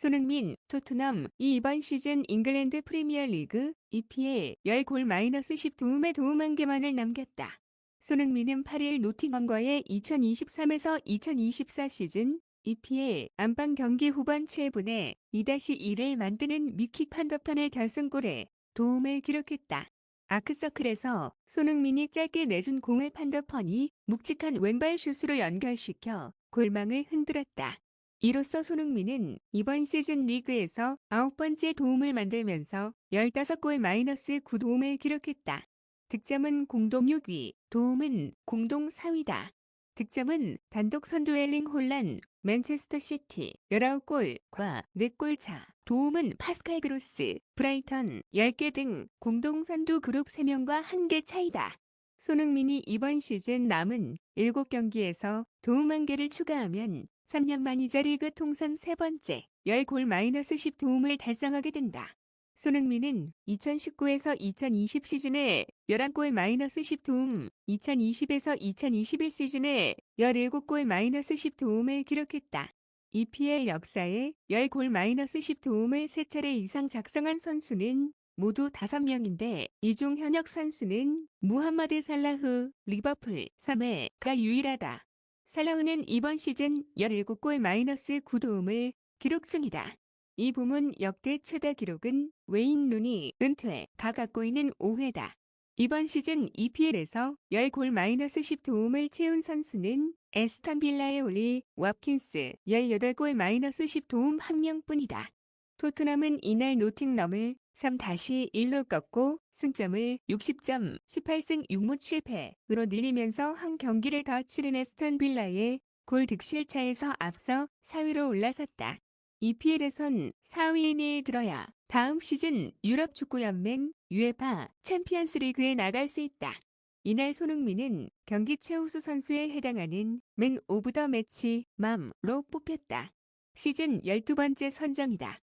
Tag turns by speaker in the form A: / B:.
A: 손흥민, 토트넘, 이 이번 시즌 잉글랜드 프리미어리그 EPL 10골 마이너스 10도움에 도움 한 개만을 남겼다. 손흥민은 8일 노팅엄과의 2023에서 2024 시즌 EPL 안방 경기 후반 7분에 2-1을 만드는 미킥 판더판의 결승골에 도움을 기록했다. 아크서클에서 손흥민이 짧게 내준 공을 판더펀이 묵직한 왼발 슛으로 연결시켜 골망을 흔들었다. 이로써 손흥민은 이번 시즌 리그에서 9번째 도움을 만들면서 15골 마이너스 9도움을 기록했다. 득점은 공동 6위, 도움은 공동 4위다. 득점은 단독 선두 엘링 홀란, 맨체스터 시티 19골과 4골 차, 도움은 파스칼 그로스, 브라이턴 10개 등 공동 선두 그룹 3명과 1개 차이다. 손흥민이 이번 시즌 남은 7경기에서 도움 1개를 추가하면 3년 만 이자 리그 통산 세 번째 10골 마이너스 10 도움을 달성하게 된다. 손흥민은 2019에서 2020 시즌에 11골 마이너스 10 도움, 2020에서 2021 시즌에 17골 마이너스 10 도움을 기록했다. EPL 역사에 10골 마이너스 10 도움을 3차례 이상 작성한 선수는 모두 5명인데 이중 현역 선수는 무함마드 살라흐, 리버풀 3회가 유일하다. 살라흐는 이번 시즌 17골 마이너스 9도움을 기록 중이다. 이 부문 역대 최다 기록은 웨인 루니 은퇴가 갖고 있는 5회다. 이번 시즌 EPL에서 10골 마이너스 10 도움을 채운 선수는 에스턴 빌라의 올리 왑킨스 18골 마이너스 10 도움 1명뿐이다. 토트넘은 이날 노팅럼을 3-1로 꺾고 승점을 60점 18승 6무 7패로 늘리면서 한 경기를 더 치른 에스턴 빌라의 골 득실 차에서 앞서 4위로 올라섰다. EPL에선 4위 이내에 들어야 다음 시즌 유럽 축구연맹 UEFA 챔피언스 리그에 나갈 수 있다. 이날 손흥민은 경기 최우수 선수에 해당하는 맨 오브 더 매치 맘로 뽑혔다. 시즌 12번째 선정이다.